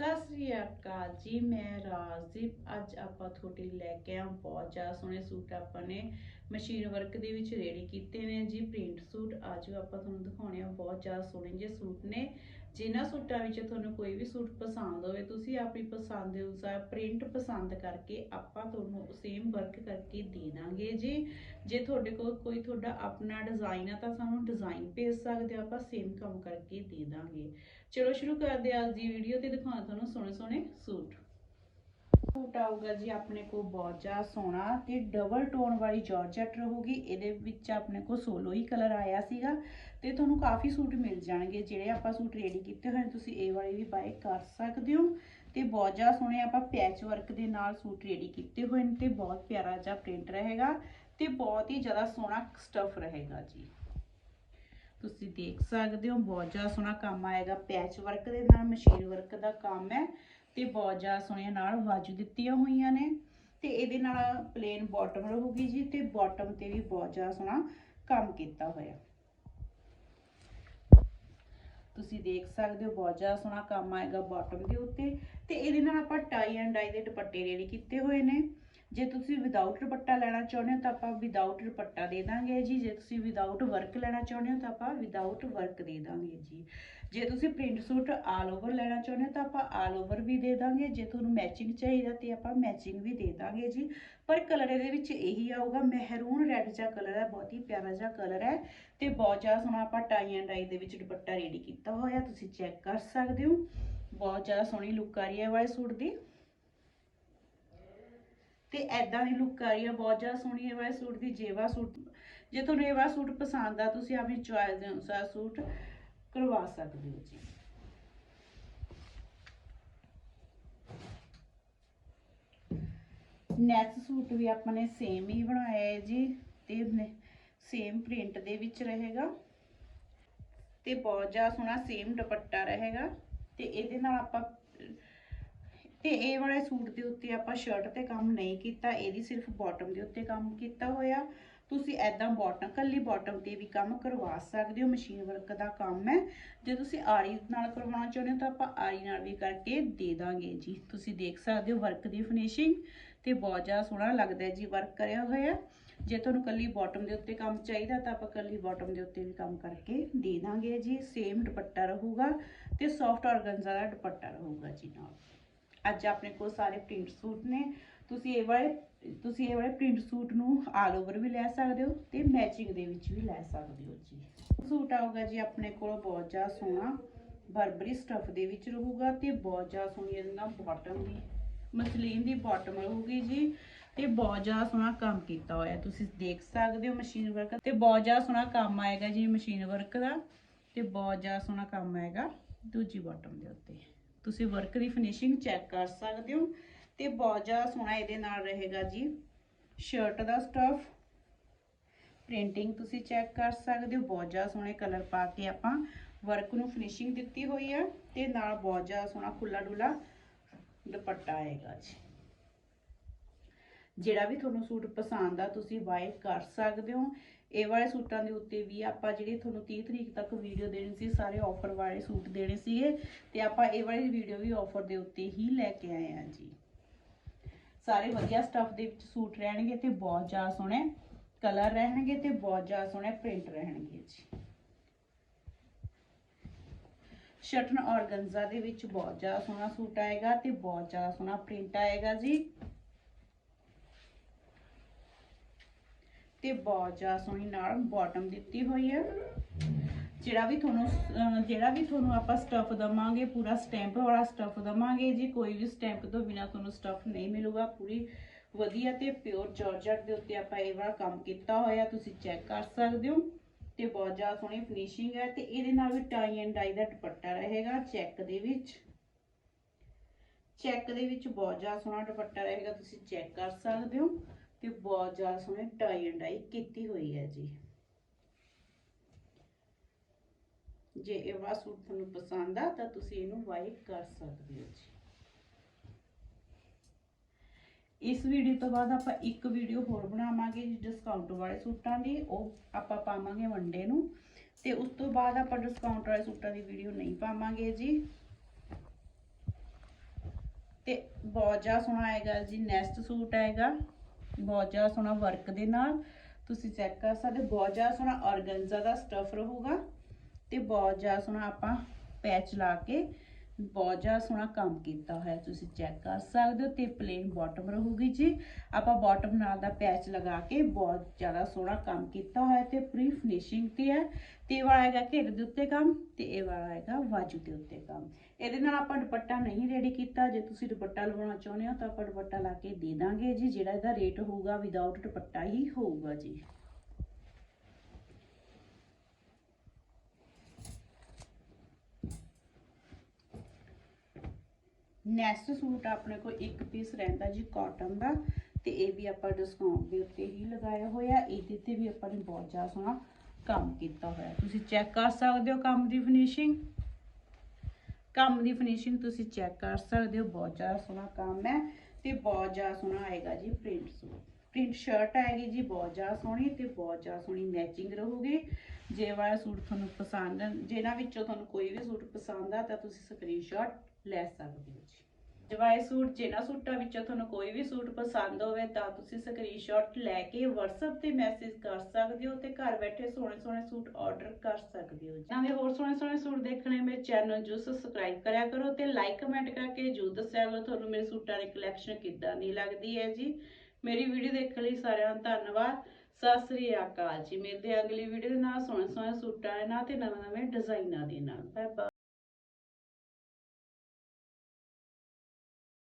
ਸਤਿ ਸ੍ਰੀ ਅਕਾਲ ਜੀ, ਮੈਂ ਰਾਜਦੀਪ ਅੱਜ ਆਪਾਂ ਤੁਹਾਡੇ ਲੈ ਕੇ ਆ ਬਹੁਤ ਜ਼ਿਆਦਾ ਸੋਹਣੇ ਸੂਟ ਆਪਾਂ ਨੇ ਮਸ਼ੀਨ ਵਰਕ ਦੇ ਵਿੱਚ ਰੈਡੀ ਕੀਤੇ ਨੇ ਜੀ ਪ੍ਰਿੰਟ ਸੂਟ। ਅੱਜ ਆਪਾਂ ਤੁਹਾਨੂੰ ਦਿਖਾਉਣੇ ਆ ਬਹੁਤ ਜ਼ਿਆਦਾ ਸੋਹਣੇ ਜਿਹੇ ਸੂਟ ਨੇ। ਜਿਨ੍ਹਾਂ ਸੂਟਾਂ ਵਿੱਚ ਤੁਹਾਨੂੰ ਕੋਈ ਵੀ ਸੂਟ ਪਸੰਦ ਹੋਵੇ, ਤੁਸੀਂ ਆਪਣੀ ਪਸੰਦ ਦੇ ਅਨੁਸਾਰ ਪ੍ਰਿੰਟ ਪਸੰਦ ਕਰਕੇ ਆਪਾਂ ਤੁਹਾਨੂੰ ਸੇਮ ਵਰਕ ਕਰਕੇ ਦੇ ਦਾਂਗੇ ਜੀ। ਜੇ ਤੁਹਾਡੇ ਕੋਲ ਕੋਈ ਤੁਹਾਡਾ ਆਪਣਾ ਡਿਜ਼ਾਈਨ ਆ ਤਾਂ ਸਾਨੂੰ ਡਿਜ਼ਾਈਨ ਭੇਜ ਸਕਦੇ ਹੋ, ਆਪਾਂ ਸੇਮ ਕੰਮ ਕਰਕੇ ਦੇ ਦਾਂਗੇ। ਚਲੋ ਸ਼ੁਰੂ ਕਰਦੇ ਹਾਂ ਅੱਜ ਦੀ ਵੀਡੀਓ ਤੇ ਦਿਖਾਉਣਾ ਤੁਹਾਨੂੰ ਸੋਹਣੇ ਸੋਹਣੇ ਸੂਟ। ਸੂਟ ਆਊਗਾ ਜੀ ਆਪਣੇ ਕੋਲ ਬਹੁਤ ਜ਼ਿਆਦਾ ਸੋਹਣਾ ਤੇ ਡਬਲ ਟੋਨ ਵਾਲੀ ਜਾਰਜਟ ਰਹੂਗੀ, ਇਹਦੇ ਵਿੱਚ ਆਪਣੇ ਕੋਲ ਸੋਲੋ ਹੀ ਕਲਰ ਆਇਆ ਸੀਗਾ ਤੇ ਤੁਹਾਨੂੰ ਕਾਫੀ ਸੂਟ ਮਿਲ ਜਾਣਗੇ, ਜਿਹੜੇ ਆਪਾਂ ਸੂਟ ਰੈਡੀ ਕੀਤੇ ਹੋਏ ਤੁਸੀਂ ਇਹ ਵਾਲੇ ਵੀ ਬਾਏ ਕਰ ਸਕਦੇ ਹੋ ਤੇ ਬਹੁਤ ਜ਼ਿਆਦਾ ਸੋਹਣੇ ਆਪਾਂ ਪੈਚ ਵਰਕ ਦੇ ਨਾਲ ਸੂਟ ਰੈਡੀ ਕੀਤੇ ਹੋਏ ਨੇ ਤੇ ਬਹੁਤ ਪਿਆਰਾ ਜਿਹਾ ਪ੍ਰਿੰਟ ਰਹੇਗਾ ਤੇ ਬਹੁਤ ਹੀ ਜ਼ਿਆਦਾ ਸੋਹਣਾ ਸਟਫ ਰਹੇਗਾ ਜੀ। ਤੁਸੀਂ ਦੇਖ ਸਕਦੇ ਹੋ, ਬਹੁਤ ਜ਼ਿਆਦਾ ਸੋਹਣਾ ਕੰਮ ਆਏਗਾ ਪੈਚ ਵਰਕ ਦੇ ਨਾਲ ਮਸ਼ੀਨ ਵਰਕ ਦਾ ਕੰਮ ਹੈ। ਤੇ ਬਹੁਤ ਜ਼ਿਆਦਾ ਸੋਹਣੀਆਂ ਨਾਲ ਬਾਜੂ ਦਿੱਤੀਆਂ ਹੋਈਆਂ ਨੇ। ਤੇ ਇਹਦੇ ਨਾਲ ਪਲੇਨ ਬਾਟਮ ਰਹੂਗੀ ਜੀ ਤੇ ਬਾਟਮ ਤੇ ਵੀ ਬਹੁਤ ਜ਼ਿਆਦਾ ਸੋਹਣਾ ਕੰਮ ਕੀਤਾ ਹੋਇਆ। ਤੁਸੀਂ ਦੇਖ ਸਕਦੇ ਹੋ ਬਹੁਤ ਜ਼ਿਆਦਾ ਸੋਹਣਾ ਕੰਮ ਆਏਗਾ ਬਾਟਮ ਦੇ ਉੱਤੇ। ਤੇ ਇਹਦੇ ਨਾਲ ਆਪਾਂ ਟਾਈ ਐਂਡ ਡਾਈ ਦੇ ਦੁਪੱਟੇ ਰੈਡੀ ਕੀਤੇ ਹੋਏ ਨੇ। ਜੇ ਤੁਸੀਂ ਵਿਦਆਊਟ ਦੁਪੱਟਾ ਲੈਣਾ ਚਾਹੁੰਦੇ ਹੋ ਤਾਂ ਆਪਾਂ ਵਿਦਆਊਟ ਦੁਪੱਟਾ ਦੇ ਦਾਂਗੇ ਜੀ। ਜੇ ਤੁਸੀਂ ਵਿਦਆਊਟ ਵਰਕ ਲੈਣਾ ਚਾਹੁੰਦੇ ਹੋ ਤਾਂ ਆਪਾਂ ਵਿਦਆਊਟ ਵਰਕ ਦੇ ਦਾਂਗੇ ਜੀ। ਜੇ ਤੁਸੀਂ ਪ੍ਰਿੰਟ ਸੂਟ ਆਲ ਓਵਰ ਲੈਣਾ ਚਾਹੁੰਦੇ ਹੋ ਤਾਂ ਆਪਾਂ ਆਲ ਓਵਰ ਵੀ ਦੇ ਦਾਂਗੇ। ਜੇ ਤੁਹਾਨੂੰ ਮੈਚਿੰਗ ਚਾਹੀਦਾ ਤੇ ਆਪਾਂ ਮੈਚਿੰਗ ਵੀ ਦੇ ਦਾਂਗੇ ਜੀ। ਪਰ ਕਲਰ ਇਹਦੇ ਵਿੱਚ ਇਹੀ ਆਊਗਾ ਮਹਿਰੂਨ ਰੈਡ ਜਿਹਾ ਕਲਰ ਹੈ, ਬਹੁਤ ਹੀ ਪਿਆਰਾ ਜਿਹਾ ਕਲਰ ਹੈ। ਤੇ ਬਹੁਤ ਜ਼ਿਆਦਾ ਸੋਹਣਾ ਆਪਾਂ ਟਾਈ ਐਂਡ ਡਾਈ ਦੇ ਵਿੱਚ ਦੁਪੱਟਾ ਰੈਡੀ ਕੀਤਾ ਹੋਇਆ, ਤੁਸੀਂ ਚੈੱਕ ਕਰ ਸਕਦੇ ਹੋ। ਬਹੁਤ ਜ਼ਿਆਦਾ ਸੋਹਣੀ ਲੁੱਕ ਆ ਰਹੀ ਹੈ ਵਾਲੇ ਸੂਟ ਦੀ। ਤੇ ਐਦਾਂ ਦੀ ਲੁੱਕ ਆ ਰਹੀ ਹੈ, ਬਹੁਤ ਜ਼ਿਆਦਾ ਸੋਹਣੀ ਹੈ ਵਾਲੇ ਸੂਟ ਦੀ ਜੇਵਾ ਸੂਟ। ਜੇ ਤੁਹਾਨੂੰ ਇਹ ਵਾਲਾ ਸੂਟ ਪਸੰਦ ਆ, ਤੁਸੀਂ ਆਪਣੀ ਚੁਆਇਸ ਦੇ ਅਨੁਸਾਰ ਸੂਟ ਕਰਵਾ ਸਕਦੇ ਹੋ ਜੀ। ਨੈਕਸਟ ਸੂਟ ਵੀ ਆਪਾਂ ਨੇ ਸੇਮ ਹੀ ਬਣਾਇਆ ਹੈ ਜੀ ਤੇ ਸੇਮ ਪ੍ਰਿੰਟ ਦੇ ਵਿੱਚ ਰਹੇਗਾ। ਤੇ ਬਹੁਤ ਜ਼ਿਆਦਾ ਸੋਹਣਾ ਸੇਮ ਦੁਪੱਟਾ ਰਹੇਗਾ ਤੇ ਇਹਦੇ ਨਾਲ ਆਪਾਂ, ਤੇ ਇਹ ਵਾਲੇ ਸੂਟ ਦੇ ਉੱਤੇ ਆਪਾਂ ਸ਼ਰਟ ਤੇ ਕੰਮ ਨਹੀਂ ਕੀਤਾ, ਇਹਦੀ ਸਿਰਫ ਬਾਟਮ ਦੇ ਉੱਤੇ ਕੰਮ ਕੀਤਾ ਹੋਇਆ। ਤੁਸੀਂ ਐਦਾਂ ਬਾਟਮ ਕੱਲੀ ਬਾਟਮ ਤੇ ਵੀ ਕੰਮ ਕਰਵਾ ਸਕਦੇ ਹੋ ਮਸ਼ੀਨ ਵਰਕ ਦਾ ਕੰਮ ਹੈ। ਜੇ ਤੁਸੀਂ ਆਰੀ ਨਾਲ ਕਰਵਾਉਣਾ ਚਾਹੁੰਦੇ ਹੋ ਤਾਂ ਆਪਾਂ ਆਰੀ ਨਾਲ ਵੀ ਕਰਕੇ ਦੇ ਦਾਂਗੇ ਜੀ। ਤੁਸੀਂ ਦੇਖ ਸਕਦੇ ਹੋ ਵਰਕ ਦੀ ਫਿਨਿਸ਼ਿੰਗ ਤੇ ਬਹੁਤ ਜ਼ਿਆਦਾ ਸੋਹਣਾ ਲੱਗਦਾ ਹੈ ਜੀ ਵਰਕ ਕਰਿਆ ਹੋਇਆ। ਜੇ ਤੁਹਾਨੂੰ ਕੱਲੀ ਬਾਟਮ ਦੇ ਉੱਤੇ ਕੰਮ ਚਾਹੀਦਾ ਤਾਂ ਆਪਾਂ ਕੱਲੀ ਬਾਟਮ ਦੇ ਉੱਤੇ ਵੀ ਕੰਮ ਕਰਕੇ ਦੇ ਦਾਂਗੇ ਜੀ। ਸੇਮ ਦੁਪੱਟਾ ਰਹੂਗਾ ਤੇ ਸੌਫਟ ਆਰਗੰਜ਼ਾ ਦਾ ਦੁਪੱਟਾ ਰਹੂਗਾ ਜੀ ਨਾਲ। ਅੱਜ ਆਪਣੇ ਕੋਲ ਸਾਰੇ ਪ੍ਰਿੰਟ ਸੂਟ ਨੇ। ਤੁਸੀਂ ਇਹ ਵਾਲੇ, ਤੁਸੀਂ ਇਹ ਵਾਲੇ ਪ੍ਰਿੰਟ ਸੂਟ ਨੂੰ ਆਲ ਓਵਰ ਵੀ ਲੈ ਸਕਦੇ ਹੋ ਤੇ ਮੈਚਿੰਗ ਦੇ ਵਿੱਚ ਵੀ ਲੈ ਸਕਦੇ ਹੋ ਜੀ। ਸੂਟ ਆਊਗਾ ਜੀ ਆਪਣੇ ਕੋਲ ਬਹੁਤ ਜ਼ਿਆਦਾ ਸੋਹਣਾ ਬਰਬਰੀ ਸਟਫ ਦੇ ਵਿੱਚ ਰਹੂਗਾ ਤੇ ਬਹੁਤ ਜ਼ਿਆਦਾ ਸੋਹਣੀ ਇਹਦਾ ਬਾਟਮ ਦੀ ਮਸਲੀਨ ਦੀ ਬਾਟਮ ਰਹੂਗੀ ਜੀ ਤੇ ਬਹੁਤ ਜ਼ਿਆਦਾ ਸੋਹਣਾ ਕੰਮ ਕੀਤਾ ਹੋਇਆ। ਤੁਸੀਂ ਦੇਖ ਸਕਦੇ ਹੋ ਮਸ਼ੀਨ ਵਰਕ ਤੇ ਬਹੁਤ ਜ਼ਿਆਦਾ ਸੋਹਣਾ ਕੰਮ ਆਏਗਾ ਜੀ ਮਸ਼ੀਨ ਵਰਕ ਦਾ ਤੇ ਬਹੁਤ ਜ਼ਿਆਦਾ ਸੋਹਣਾ ਕੰਮ ਆਏਗਾ ਦੂਜੀ ਬਾਟਮ ਦੇ ਉੱਤੇ। ਤੁਸੀਂ ਵਰਕ ਦੀ ਫਿਨਿਸ਼ਿੰਗ ਚੈੱਕ ਕਰ ਸਕਦੇ ਹੋ ਤੇ ਬਹੁਤ ਜ਼ਿਆਦਾ ਸੋਹਣਾ ਇਹਦੇ ਨਾਲ ਰਹੇਗਾ ਜੀ। ਸ਼ਰਟ ਦਾ ਸਟਫ ਪ੍ਰਿੰਟਿੰਗ ਤੁਸੀਂ ਚੈੱਕ ਕਰ ਸਕਦੇ ਹੋ, ਬਹੁਤ ਜ਼ਿਆਦਾ ਸੋਹਣੇ ਕਲਰ ਪਾ ਕੇ ਆਪਾਂ ਵਰਕ ਨੂੰ ਫਿਨਿਸ਼ਿੰਗ ਦਿੱਤੀ ਹੋਈ ਆ ਤੇ ਨਾਲ ਬਹੁਤ ਜ਼ਿਆਦਾ ਸੋਹਣਾ ਖੁੱਲਾ ਡੁੱਲਾ ਦੁਪੱਟਾ ਆਏਗਾ ਜੀ। ਜਿਹੜਾ ਵੀ ਤੁਹਾਨੂੰ ਸੂਟ ਪਸੰਦ ਆ ਤੁਸੀਂ ਬਾਏ ਕਰ ਸਕਦੇ ਹੋ। ਇਹ ਵਾਲੇ ਸੂਟਾਂ ਦੇ ਉੱਤੇ ਵੀ ਆਪਾਂ ਜਿਹੜੀ ਤੁਹਾਨੂੰ 30 ਤਰੀਕ ਤੱਕ ਵੀਡੀਓ ਦੇਣੀ ਸੀ, ਸਾਰੇ ਆਫਰ ਵਾਲੇ ਸੂਟ ਦੇਣੇ ਸੀਗੇ ਤੇ ਆਪਾਂ ਇਹ ਵਾਲੀ ਵੀਡੀਓ ਵੀ ਆਫਰ ਦੇ ਉੱਤੇ ਹੀ ਲੈ ਕੇ ਆਏ ਆ ਜੀ। ਸਾਰੇ ਵਧੀਆ ਸਟੱਫ ਦੇ ਵਿੱਚ ਸੂਟ ਰਹਿਣਗੇ ਤੇ ਬਹੁਤ ਜ਼ਿਆਦਾ ਸੋਹਣੇ ਕਲਰ ਰਹਿਣਗੇ ਤੇ ਬਹੁਤ ਜ਼ਿਆਦਾ ਸੋਹਣੇ ਪ੍ਰਿੰਟ ਰਹਿਣਗੇ ਜੀ। ਸ਼ਟਨ ਔਰਗੰਜ਼ਾ ਦੇ ਵਿੱਚ ਬਹੁਤ ਜ਼ਿਆਦਾ ਸੋਹਣਾ ਸੂਟ ਆਏਗਾ ਤੇ ਬਹੁਤ ਜ਼ਿਆਦਾ ਸੋਹਣਾ ਪ੍ਰਿੰਟ ਆਏਗਾ ਜੀ। ਤੇ ਬਹੁਤ ਜ਼ਿਆਦਾ ਸੋਹਣੀ ਨਾਲ ਬਾਟਮ ਦਿੱਤੀ ਹੋਈ ਹੈ। ਜਿਹੜਾ ਵੀ ਤੁਹਾਨੂੰ ਜਿਹੜਾ ਵੀ ਤੁਹਾਨੂੰ ਆਪਾਂ ਸਟਫ ਦਵਾਂਗੇ, ਪੂਰਾ ਸਟੈਂਪ ਵਾਲਾ ਸਟਫ ਦਵਾਂਗੇ ਜੀ, ਕੋਈ ਵੀ ਸਟੈਂਪ ਤੋਂ ਬਿਨਾ ਤੁਹਾਨੂੰ ਸਟਫ ਨਹੀਂ ਮਿਲੂਗਾ, ਪੂਰੀ ਵਧੀਆ ਤੇ ਪਿਓਰ ਜਾਰਜਟ ਦੇ ਉੱਤੇ ਆਪਾਂ ਇਹ ਵਾਲਾ ਕੰਮ ਕੀਤਾ ਹੋਇਆ, ਤੁਸੀਂ ਚੈੱਕ ਕਰ ਸਕਦੇ ਹੋ ਤੇ ਬਹੁਤ ਜ਼ਿਆਦਾ ਸੋਹਣੀ ਫਿਨਿਸ਼ਿੰਗ ਹੈ ਤੇ ਇਹਦੇ ਨਾਲ ਵੀ ਟਾਈ ਐਂਡ ਡਾਈ ਦਾ ਦੁਪੱਟਾ ਰਹੇਗਾ ਚੈੱਕ ਦੇ ਵਿੱਚ। ਚੈੱਕ ਦੇ ਵਿੱਚ ਬਹੁਤ ਜ਼ਿਆਦਾ ਸੋਹਣਾ ਦੁਪੱਟਾ ਰਹੇਗਾ, ਤੁਸੀਂ ਚੈੱਕ ਕਰ ਸਕਦੇ ਹੋ ਤੇ ਬਹੁਤ ਜ਼ਿਆਦਾ ਸੋਹਣੀ ਟਾਈ ਐਂਡ ਡਾਈ ਕੀਤੀ ਹੋਈ ਹੈ ਜੀ। ਜੇ ਇਹ ਵਾਲਾ ਸੂਟ ਤੁਹਾਨੂੰ ਪਸੰਦ ਆ ਤਾਂ ਤੁਸੀਂ ਇਹਨੂੰ ਬਾਈ ਕਰ ਸਕਦੇ ਹੋ ਜੀ। ਇਸ ਵੀਡੀਓ ਤੋਂ ਬਾਅਦ ਆਪਾਂ ਇੱਕ ਵੀਡੀਓ ਹੋਰ ਬਣਾਵਾਂਗੇ ਜੀ ਡਿਸਕਾਊਂਟ ਵਾਲੇ ਸੂਟਾਂ ਦੀ। ਉਹ ਆਪਾਂ ਪਾਵਾਂਗੇ ਵਨਡੇ ਨੂੰ। ਤੇ ਉਸ ਤੋਂ ਬਾਅਦ ਆਪਾਂ ਡਿਸਕਾਊਂਟ ਵਾਲੇ ਸੂਟਾਂ ਦੀ ਵੀਡੀਓ ਨਹੀਂ ਪਾਵਾਂਗੇ ਜੀ। ਤੇ ਬਹੁਤ ਜ਼ਿਆਦਾ ਸੋਹਣਾ ਆਏਗਾ ਜੀ ਨੈਕਸਟ ਸੂਟ ਆਏਗਾ। ਬਹੁਤ ਜ਼ਿਆਦਾ ਸੋਹਣਾ ਵਰਕ ਦੇ ਨਾਲ। ਤੁਸੀਂ ਚੈੱਕ ਕਰ ਸਕਦੇ ਹੋ, ਬਹੁਤ ਜ਼ਿਆਦਾ ਸੋਹਣਾ ਔਰਗੈਂਜ਼ਾ ਦਾ ਸਟਫ ਰਹੂਗਾ। ਤੇ ਬਹੁਤ ਜ਼ਿਆਦਾ ਸੋਹਣਾ ਆਪਾਂ ਪੈਚ ਲਾ ਕੇ ਬਹੁਤ ਜ਼ਿਆਦਾ ਸੋਹਣਾ ਕੰਮ ਕੀਤਾ ਹੋਇਆ, ਤੁਸੀਂ ਚੈੱਕ ਕਰ ਸਕਦੇ ਹੋ ਤੇ ਪਲੇਨ ਬਾਟਮ ਰਹੂਗੀ ਜੀ। ਆਪਾਂ ਬਾਟਮ ਨਾਲ ਦਾ ਪੈਚ ਲਗਾ ਕੇ ਬਹੁਤ ਜ਼ਿਆਦਾ ਸੋਹਣਾ ਕੰਮ ਕੀਤਾ ਹੋਇਆ ਤੇ ਪ੍ਰੀ ਫਿਨਿਸ਼ਿੰਗ ਤੇ ਹੈ। ਤੇ ਇਹ ਵਾਲਾ ਹੈਗਾ ਘੇਰ ਦੇ ਉੱਤੇ ਕੰਮ ਤੇ ਇਹ ਵਾਲਾ ਹੈਗਾ ਵਾਜੂ ਦੇ ਉੱਤੇ ਕੰਮ। ਇਹਦੇ ਨਾਲ ਆਪਾਂ ਦੁਪੱਟਾ ਨਹੀਂ ਰੈਡੀ ਕੀਤਾ, ਜੇ ਤੁਸੀਂ ਦੁਪੱਟਾ ਲਵਾਉਣਾ ਚਾਹੁੰਦੇ ਹੋ ਤਾਂ ਆਪਾਂ ਦੁਪੱਟਾ ਲਾ ਕੇ ਦੇ ਦਾਂਗੇ ਜੀ, ਜਿਹੜਾ ਇਹਦਾ ਰੇਟ ਹੋਊਗਾ ਵਿਦਆਊਟ ਦੁਪੱਟਾ ਹੀ ਹੋਊਗਾ ਜੀ। ਨੈਕਸਟ ਸੂਟ ਆਪਣੇ ਕੋਲ ਇੱਕ ਪੀਸ ਰਹਿੰਦਾ ਜੀ ਕਾਟਨ ਦਾ ਤੇ ਇਹ ਵੀ ਆਪਾਂ ਡਿਸਕਾਊਂਟ ਦੇ ਉੱਤੇ ਹੀ ਲਗਾਇਆ ਹੋਇਆ। ਇਹਦੇ ਤੇ ਵੀ ਆਪਾਂ ਨੇ ਬਹੁਤ ਜ਼ਿਆਦਾ ਸੋਹਣਾ ਕੰਮ ਕੀਤਾ ਹੋਇਆ। ਤੁਸੀਂ ਚੈੱਕ ਕਰ ਸਕਦੇ ਹੋ ਕੰਮ ਦੀ ਫਿਨਿਸ਼ਿੰਗ ਕੰਮ ਦੀ ਫਿਨਿਸ਼ਿੰਗ ਤੁਸੀਂ ਚੈੱਕ ਕਰ ਸਕਦੇ ਹੋ। ਬਹੁਤ ਜ਼ਿਆਦਾ ਸੋਹਣਾ ਕੰਮ ਹੈ ਤੇ ਬਹੁਤ ਜ਼ਿਆਦਾ ਸੋਹਣਾ ਆਏਗਾ ਜੀ ਪ੍ਰਿੰਟ ਸੂਟ। ਪ੍ਰਿੰਟ ਸ਼ਰਟ ਆਏਗੀ ਜੀ, ਬਹੁਤ ਜ਼ਿਆਦਾ ਸੋਹਣੀ ਤੇ ਬਹੁਤ ਜ਼ਿਆਦਾ ਸੋਹਣੀ ਮੈਚਿੰਗ ਰਹੂਗੀ। ਜੇ ਵਾਲਾ ਸੂਟ ਤੁਹਾਨੂੰ ਪਸੰਦ ਜਿਹਨਾਂ ਵਿੱਚੋਂ ਤੁਹਾਨੂੰ ਕੋਈ ਵੀ ਸੂਟ ਪਸੰਦ ਆ ਤਾਂ ਤੁਸੀਂ ਸਕਰੀਨਸ਼ਾਟ ਲੈ ਸਕਦੇ ਹੋ ਜੀ। ਜਵਾਏ ਸੂਟ ਜਿਹਨਾਂ ਸੂਟਾਂ ਵਿੱਚੋਂ ਤੁਹਾਨੂੰ ਕੋਈ ਵੀ ਸੂਟ ਪਸੰਦ ਹੋਵੇ ਤਾਂ ਤੁਸੀਂ ਸਕਰੀਨਸ਼ਾਟ ਲੈ ਕੇ WhatsApp ਤੇ ਮੈਸੇਜ ਕਰ ਸਕਦੇ ਹੋ ਤੇ ਘਰ ਬੈਠੇ ਸੋਹਣੇ ਸੋਹਣੇ ਸੂਟ ਆਰਡਰ ਕਰ ਸਕਦੇ ਹੋ ਇਹਨਾਂ ਦੇ ਹੋਰ ਸੋਹਣੇ ਸੋਹਣੇ ਸੂਟ ਦੇਖਣੇ, ਮੇਰੇ ਚੈਨਲ ਨੂੰ ਸਬਸਕ੍ਰਾਈਬ ਕਰਿਆ ਕਰੋ ਤੇ ਲਾਈਕ ਕਮੈਂਟ ਕਰਕੇ ਜਰੂਰ ਦੱਸਿਆ ਕਰੋ, ਤੁਹਾਨੂੰ ਮੇਰੇ ਸੂਟਾਂ ਦੀ ਕਲੈਕਸ਼ਨ ਕਿੱਦਾਂ ਦੀ ਲੱਗਦੀ ਹੈ ਜੀ। ਮੇਰੀ ਵੀਡੀਓ ਦੇਖਣ ਲਈ ਸਾਰਿਆਂ ਦਾ ਧੰਨਵਾਦ। ਸਤਿ ਸ੍ਰੀ ਅਕਾਲ ਜੀ। ਮਿਲਦੇ ਅਗਲੀ ਵੀਡੀਓ ਦੇ ਨਾਲ ਸੋਹਣੇ ਸੋਹਣੇ ਸੂਟਾਂ ਦੇ ਨਾਲ ਤੇ ਨਵੇਂ ਨਵੇਂ ਡਿਜ਼ਾਈਨਾਂ ਦੇ ਨਾਲ। Bye bye